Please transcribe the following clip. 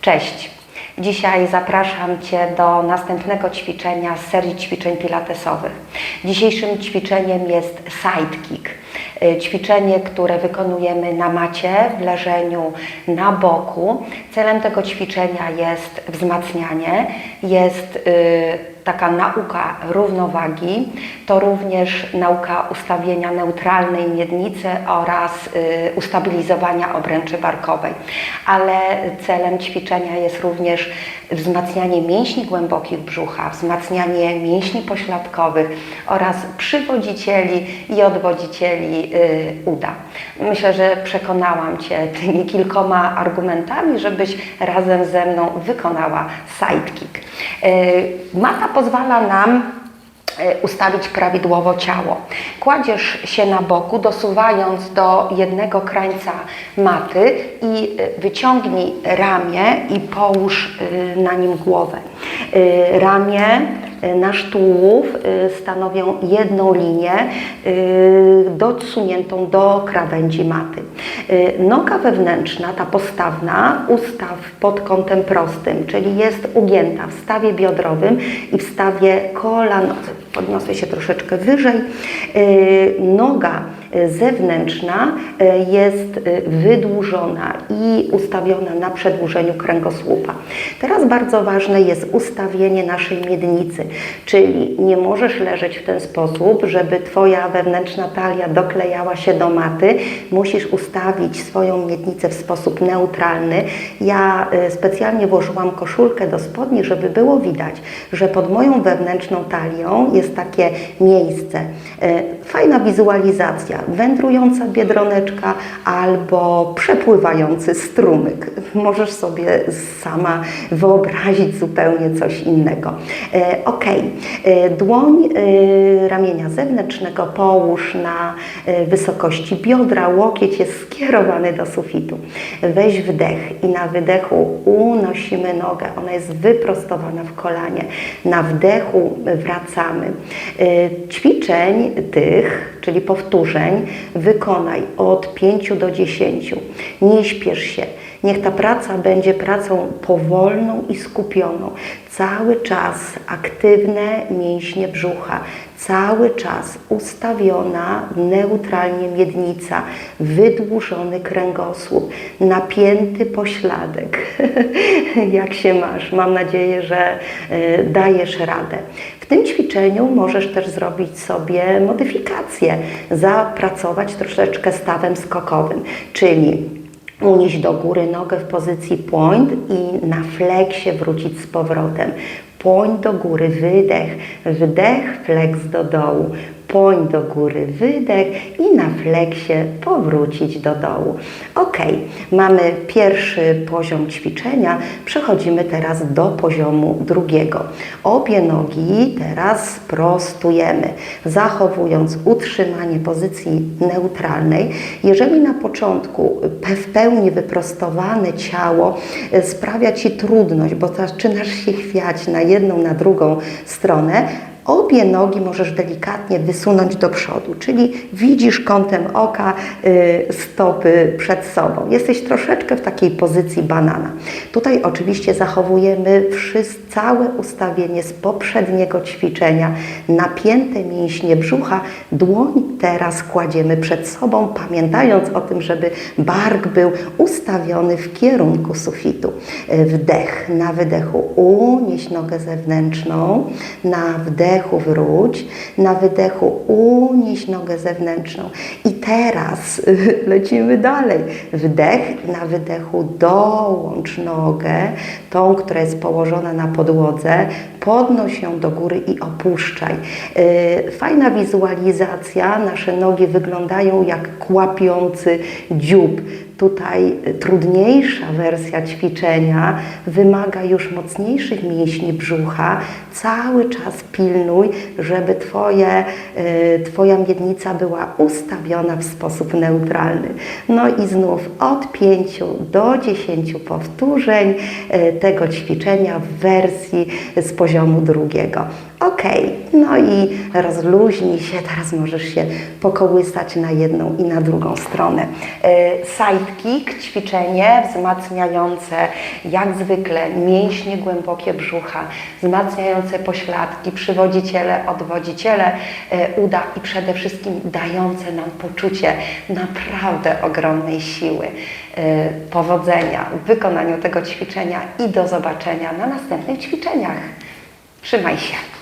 Cześć. Dzisiaj zapraszam Cię do następnego ćwiczenia z serii ćwiczeń pilatesowych. Dzisiejszym ćwiczeniem jest sidekick. Y, Ćwiczenie, które wykonujemy na macie w leżeniu na boku. Celem tego ćwiczenia jest wzmacnianie, jest y, taka nauka równowagi, to również nauka ustawienia neutralnej miednicy oraz y, ustabilizowania obręczy barkowej. Ale celem ćwiczenia jest również wzmacnianie mięśni głębokich brzucha, wzmacnianie mięśni pośladkowych oraz przywodzicieli i odwodzicieli y, uda. Myślę, że przekonałam Cię tymi kilkoma argumentami, żebyś razem ze mną wykonała sidekick. Y, Mata pozwala nam e, ustawić prawidłowo ciało. Kładziesz się na boku, dosuwając do jednego krańca maty i e, wyciągnij ramię i połóż e, na nim głowę. Ramię, nasz tułów e, stanowią jedną linię e, dosuniętą do krawędzi maty. E, Noga wewnętrzna, ta postawna, ustaw pod kątem prostym, czyli jest ugięta w stawie biodrowym i w stawie kolanowym. Podniosę się troszeczkę wyżej. E, Noga zewnętrzna e, jest e, wydłużona i ustawiona na przedłużeniu kręgosłupa. Teraz bardzo ważne jest ustawienie naszej miednicy, czyli nie możesz leżeć w ten sposób, żeby Twoja wewnętrzna talia doklejała się do maty. Musisz ustawić swoją miednicę w sposób neutralny. Ja e, specjalnie włożyłam koszulkę do spodni, żeby było widać, że pod moją wewnętrzną talią jest takie miejsce. E, Fajna wizualizacja, wędrująca biedroneczka albo przepływający strumyk. Możesz sobie sama wyobrazić zupełnie coś innego. E, ok, dłoń e, ramienia zewnętrznego połóż na e, wysokości biodra, łokieć jest skierowany do sufitu. Weź wdech i na wydechu unosimy nogę, ona jest wyprostowana w kolanie. Na wdechu wracamy. E, Ćwiczeń tych, czyli powtórzeń, wykonaj od 5 do 10. Nie śpiesz się. Niech ta praca będzie pracą powolną i skupioną. Cały czas aktywne mięśnie brzucha, cały czas ustawiona neutralnie miednica, wydłużony kręgosłup, napięty pośladek. Jak się masz? Mam nadzieję, że y, dajesz radę. W tym ćwiczeniu możesz też zrobić sobie modyfikację, zapracować troszeczkę stawem skokowym, czyli unieść do góry nogę w pozycji point i na fleksie wrócić z powrotem. Point do góry, wydech, wdech, flex do dołu. Point do góry, wydech i na fleksie powrócić do dołu. Ok, mamy pierwszy poziom ćwiczenia, przechodzimy teraz do poziomu drugiego. Obie nogi teraz prostujemy, zachowując utrzymanie pozycji neutralnej. Jeżeli na początku w pełni wyprostowane ciało e, sprawia Ci trudność, bo zaczynasz się chwiać na jedną, na drugą stronę, Obie nogi możesz delikatnie wysunąć do przodu, czyli widzisz kątem oka y, stopy przed sobą. Jesteś troszeczkę w takiej pozycji banana. Tutaj oczywiście zachowujemy wszyscy, całe ustawienie z poprzedniego ćwiczenia, napięte mięśnie brzucha, dłoń teraz kładziemy przed sobą, pamiętając o tym, żeby bark był ustawiony w kierunku sufitu. Wdech, na wydechu unieś nogę zewnętrzną, na wdechu wróć, na wydechu unieś nogę zewnętrzną. I teraz lecimy dalej. Wdech, na wydechu dołącz nogę, tą, która jest położona na podłodze, podnoś ją do góry i opuszczaj. Yy, Fajna wizualizacja, nasze nogi wyglądają jak kłapiący dziób. Tutaj trudniejsza wersja ćwiczenia wymaga już mocniejszych mięśni brzucha. Cały czas pilnuj, żeby twoje, y, Twoja miednica była ustawiona w sposób neutralny. No i znów od 5 do 10 powtórzeń y, tego ćwiczenia w wersji z poziomu drugiego. Ok, no i rozluźnij się, teraz możesz się pokołysać na jedną i na drugą stronę. E, Sidekick, ćwiczenie wzmacniające jak zwykle mięśnie głębokie brzucha, wzmacniające pośladki, przywodziciele, odwodziciele e, uda i przede wszystkim dające nam poczucie naprawdę ogromnej siły, e, powodzenia w wykonaniu tego ćwiczenia i do zobaczenia na następnych ćwiczeniach. Trzymaj się.